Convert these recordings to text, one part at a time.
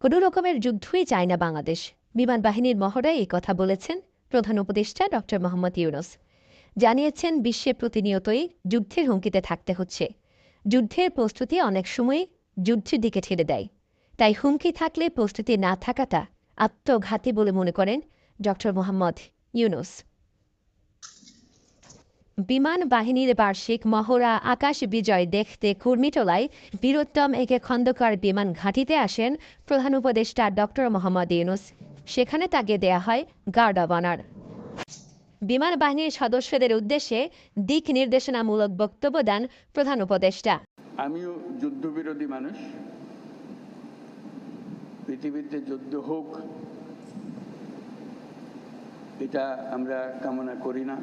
কোনো রকমের যুদ্ধই চায় না বাংলাদেশ। বিমান বাহিনীর মহড়ায় এই কথা বলেছেন প্রধান উপদেষ্টা ড. মোহাম্মদ ইউনুস। জানিয়েছেন, বিশ্বে প্রতিনিয়তই যুদ্ধের হুমকিতে থাকতে হচ্ছে। যুদ্ধের প্রস্তুতি অনেক সময় যুদ্ধের দিকে ঠেলে দেয়। তাই হুমকি থাকলে প্রস্তুতি না থাকাটা আত্মঘাতী বলে মনে করেন ড. মোহাম্মদ ইউনুস। বিমান বাহিনীর বার্ষিক মহড়া আকাশ বিজয় দেখতে কুর্মিটোলায় বীরোত্তম একে খন্দকার বিমান ঘাঁটিতে আসেন প্রধান উপদেষ্টা ডক্টর মোহাম্মদ ইউনুস। সেখানে তাকে দেয়া হয় গার্ড অব অনার। বিমান বাহিনীর সদস্যদের উদ্দেশ্যে দিক নির্দেশনামূলক বক্তব্য দেন প্রধান উপদেষ্টা। আমিও যুদ্ধবিরোধী মানুষ। পৃথিবীতে যুদ্ধ হোক এটা আমরা কামনা করি না।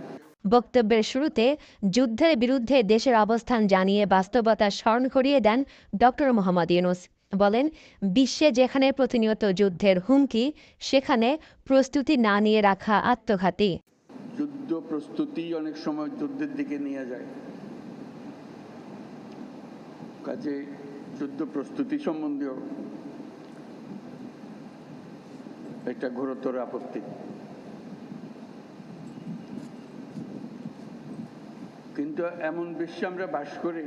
বক্তব্যের শুরুতে যুদ্ধের বিরুদ্ধে দেশের অবস্থান জানিয়ে বাস্তবতা স্মরণ করিয়ে দেন ডক্টর মোহাম্মদ ইউনুস। বলেন বিশ্বে যেখানে প্রতিনিয়ত যুদ্ধের হুমকি সেখানে প্রস্তুতি না নিয়ে রাখা আত্মঘাতী। যুদ্ধ প্রস্তুতি অনেক সময় যুদ্ধের দিকে নিয়ে যায়। কাজে যুদ্ধ প্রস্তুতি সম্বন্ধেও একটা ঘোরতর আপত্তি। কিন্তু এমন বিশ্বে আমরা বাস করি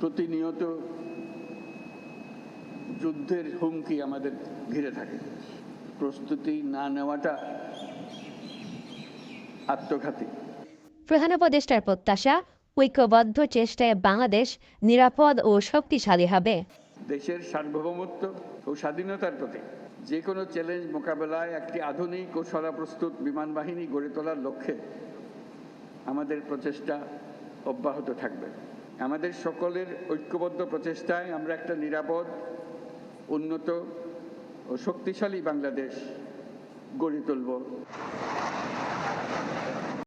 প্রতিনিয়ত যুদ্ধের হুমকি আমাদের ঘিরে থাকে। প্রস্তুতি না নেওয়াটা আত্মঘাতী। প্রধান উপদেষ্টার প্রত্যাশা, ঐক্যবদ্ধ চেষ্টায় বাংলাদেশ নিরাপদ ও শক্তিশালী হবে। দেশের সার্বভৌমত্ব ও স্বাধীনতার প্রতি যে কোনো চ্যালেঞ্জ মোকাবেলায় একটি আধুনিক ও সরাপ্রস্তুত বিমান বাহিনী গড়ে তোলার লক্ষ্যে আমাদের প্রচেষ্টা অব্যাহত থাকবে। আমাদের সকলের ঐক্যবদ্ধ প্রচেষ্টায় আমরা একটা নিরাপদ, উন্নত ও শক্তিশালী বাংলাদেশ গড়ে তুলব।